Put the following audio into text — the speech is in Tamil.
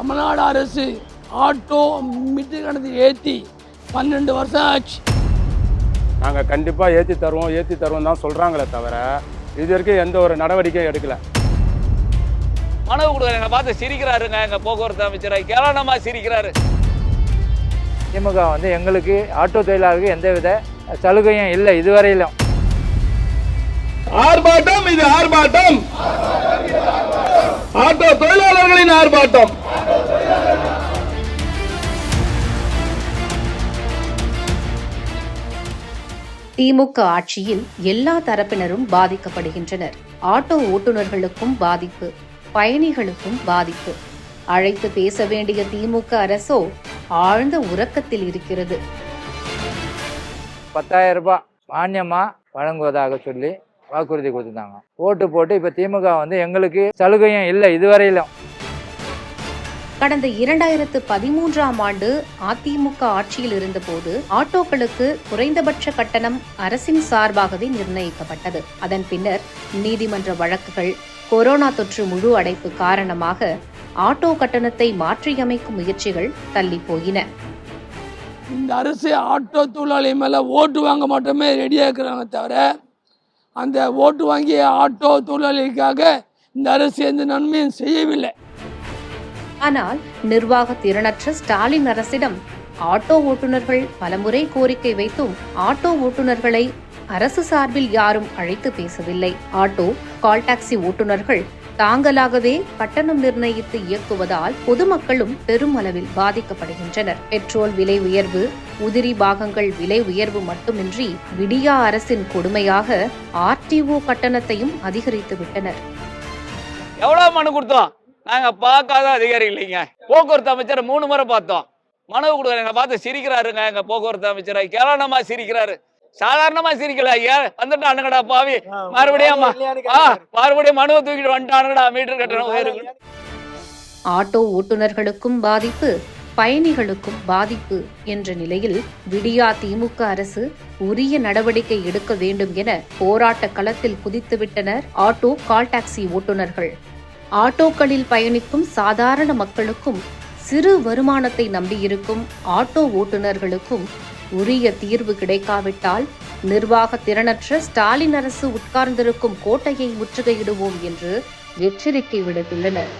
தமிழ்நாடு அரசு ஆட்டோ மிட்டு கணக்கு ஏற்றி பன்னெண்டு வருஷம் ஆச்சு. நாங்கள் கண்டிப்பாக ஏற்றி தருவோம் ஏற்றி தருவோம் தான் சொல்கிறாங்களே தவிர இது வரைக்கும் எந்த ஒரு நடவடிக்கையும் எடுக்கல. மனவு கொடுக்குற எங்களை பார்த்து சிரிக்கிறாருங்க எங்க போக்குவரத்து அமைச்சர். கேவலமா சிரிக்கிறாரு. திமுக வந்து எங்களுக்கு ஆட்டோ தொழிலாளருக்கு எந்தவித சலுகையும் இல்லை இதுவரையிலும். ஆர்ப்பாட்டம் இது ஆர்ப்பாட்டம். ஆட்டோ தொழிலாளர்களின் ஆர்ப்பாட்டம். திமுக ஆட்சியில் எல்லா தரப்பினரும் பாதிக்கப்படுகின்றனர். ஆட்டோ ஓட்டுநர்களுக்கும் பாதிப்பு பயணிகளுக்கும் பாதிப்பு. அழைத்து பேச வேண்டிய திமுக அரசோ ஆழ்ந்த உறக்கத்தில் இருக்கிறது. பத்தாயிரம் ரூபாய் மானியமா வழங்குவதாக சொல்லி வாக்குறுதி கொடுத்துருந்தாங்க. ஓட்டு போட்டு இப்போ திமுக வந்து எங்களுக்கு சலுகையும் இல்லை இதுவரையிலும். கடந்த இரண்டாயிரத்து பதிமூன்றாம் ஆண்டு அதிமுக ஆட்சியில் இருந்தபோது ஆட்டோக்களுக்கு குறைந்தபட்ச கட்டணம் அரசின் சார்பாகவே நிர்ணயிக்கப்பட்டது. அதன் பின்னர் நீதிமன்ற வழக்குகள் கொரோனா தொற்று முழு அடைப்பு காரணமாக ஆட்டோ கட்டணத்தை மாற்றியமைக்கும் முயற்சிகள் தள்ளி போயின. இந்த அரசு ஆட்டோ தொழிலாளி மேலே ஓட்டு வாங்க மட்டுமே ரெடியாக இருக்கிறாங்க தவிர அந்த ஓட்டு வாங்கிய ஆட்டோ தொழிலாளிக்காக இந்த அரசு எந்த நன்மையும் செய்யவில்லை. ஆனால் நிர்வாக திறனற்ற ஸ்டாலின் அரசிடம் ஆட்டோ ஓட்டுநர்கள் பலமுறை கோரிக்கை வைத்தும் ஆட்டோ ஓட்டுநர்களை அரசு சார்பில் யாரும் அழைத்து பேசவில்லை. ஆட்டோ கால் டாக்ஸி ஓட்டுநர்கள் தாங்களாகவே கட்டணம் நிர்ணயித்து இயக்குவதால் பொதுமக்களும் பெரும் அளவில் பாதிக்கப்படுகின்றனர். பெட்ரோல் விலை உயர்வு உதிரி பாகங்கள் விலை உயர்வு மட்டுமின்றி விடியா அரசின் கொடுமையாக ஆர்டிஓ கட்டணத்தையும் அதிகரித்து விட்டனர். எவ்வளவு மனு கொடுத்தோம்? நாங்க பார்க்காத அதிகாரி இல்லைங்க. போக்குவரத்து அமைச்சர் மூணு முறை பார்த்தோம். மனவு கொடுக்குற எங்களை பார்த்து சிரிக்கிறாருங்க எங்க போக்குவரத்து அமைச்சர். கேவலமா சிரிக்கிறாரு. சாதாரணமா சிரிக்கல. ஐயா வந்துட்டானுங்கடா பாவி. மறுபடியும் மறுபடியும் மனுவை தூக்கிட்டு வந்துட்டானுங்கடா. மீட்டர் கட்டணம் ஆட்டோ ஓட்டுநர்களுக்கும் பாதிப்பு பயணிகளுக்கும் பாதிப்பு என்ற நிலையில் விடியா திமுக அரசு உரிய நடவடிக்கை எடுக்க வேண்டும் என போராட்ட களத்தில் குதித்துவிட்டனர் ஆட்டோ கால் டாக்ஸி ஓட்டுநர்கள். ஆட்டோக்களில் பயணிக்கும் சாதாரண மக்களுக்கும் சிறு வருமானத்தை நம்பியிருக்கும் ஆட்டோ ஓட்டுநர்களுக்கும் உரிய தீர்வு கிடைக்காவிட்டால் நிர்வாக திறனற்ற ஸ்டாலின் அரசு உட்கார்ந்திருக்கும் கோட்டையை முற்றுகையிடுவோம் என்று எச்சரிக்கை விடுத்துள்ளனர்.